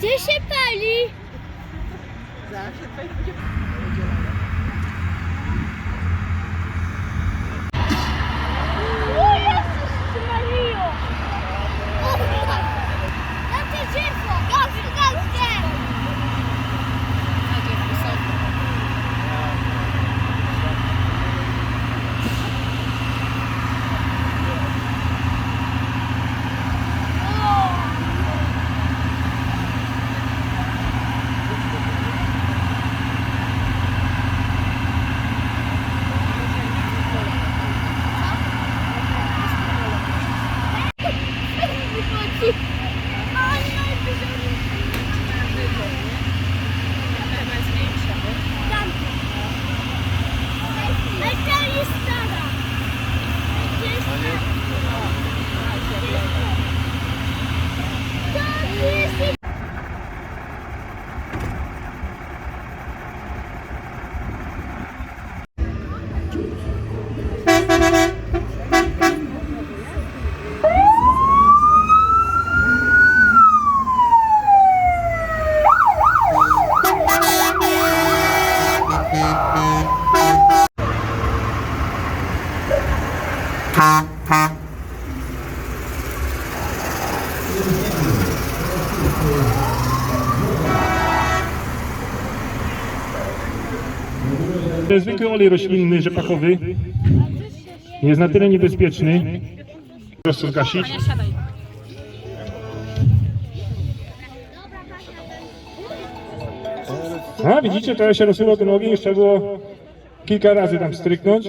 Je ne sais pas, lui. Zwykły olej roślinny, rzepakowy. Jest na tyle niebezpieczny. Prosto zgasić. A widzicie, teraz się rozsyłał ten ogień, jeszcze było kilka razy tam stryknąć.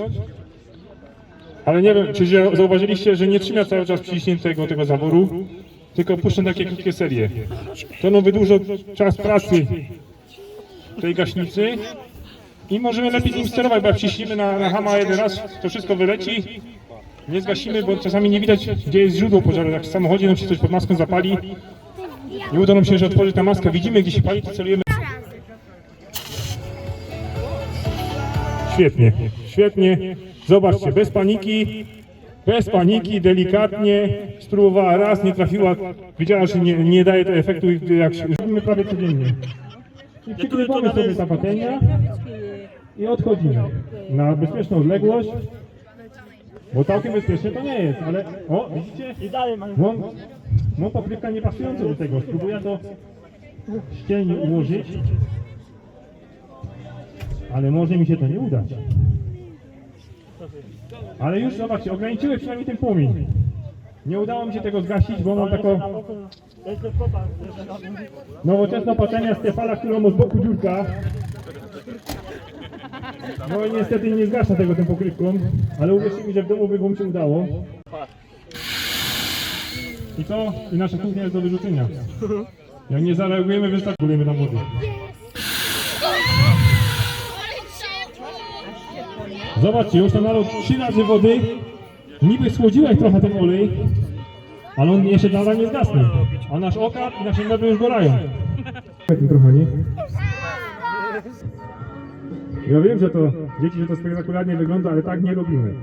Ale nie wiem, czy zau- zauważyliście, że nie trzyma cały czas przyciśniętego tego zaworu, tylko puszczę takie krótkie serie. To no wydłuża czas pracy tej gaśnicy i możemy lepiej nim sterować, bo jak na, na hama jeden raz, to wszystko wyleci. Nie zgasimy, bo czasami nie widać, gdzie jest źródło pożaru. Jak w samochodzie nam się coś pod maską zapali i uda nam się, że otworzyć ta maskę, widzimy, gdzie się pali, to celujemy. Świetnie, świetnie. Zobaczcie, bez paniki, bez paniki, delikatnie. Spróbowała raz, nie trafiła. Widziała, że nie, nie daje to efektu, jak się, robimy prawie codziennie. I przykrywamy sobie ta patelnia i odchodzimy na bezpieczną odległość. Bo całkiem bezpiecznie to nie jest, ale o, widzicie? I dalej mam. Mam, mam papryczka niepasująca do tego. Spróbuję to ścielnie ułożyć. Ale może mi się to nie udać. Ale już zobaczcie, ograniczyłem przynajmniej ten płomień. Nie udało mi się tego zgasić, bo mam taką nowoczesną patelnię Stefala, którą ma z boku dziurka. No i niestety nie zgasza tego tą pokrywką, ale uwierzcie mi, że w domu by wam się udało. I co? I nasza kuchnia jest do wyrzucenia. Jak nie zareagujemy, wystartujemy na wody. Zobaczcie, już tam nalał trzy razy wody. Niby schłodziłeś trochę ten olej, ale on jeszcze nadal nie zgasnął. A nasz okap i nasze meble już gorają. trochę, nie? Ja wiem, że to dzieci, że to spektakularnie wygląda, ale tak nie robimy.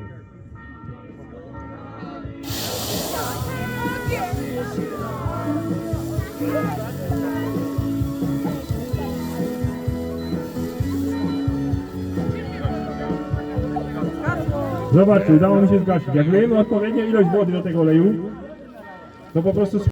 Zobaczcie, udało mi się zgasić. Jak wlejemy odpowiednią ilość wody do tego oleju, to po prostu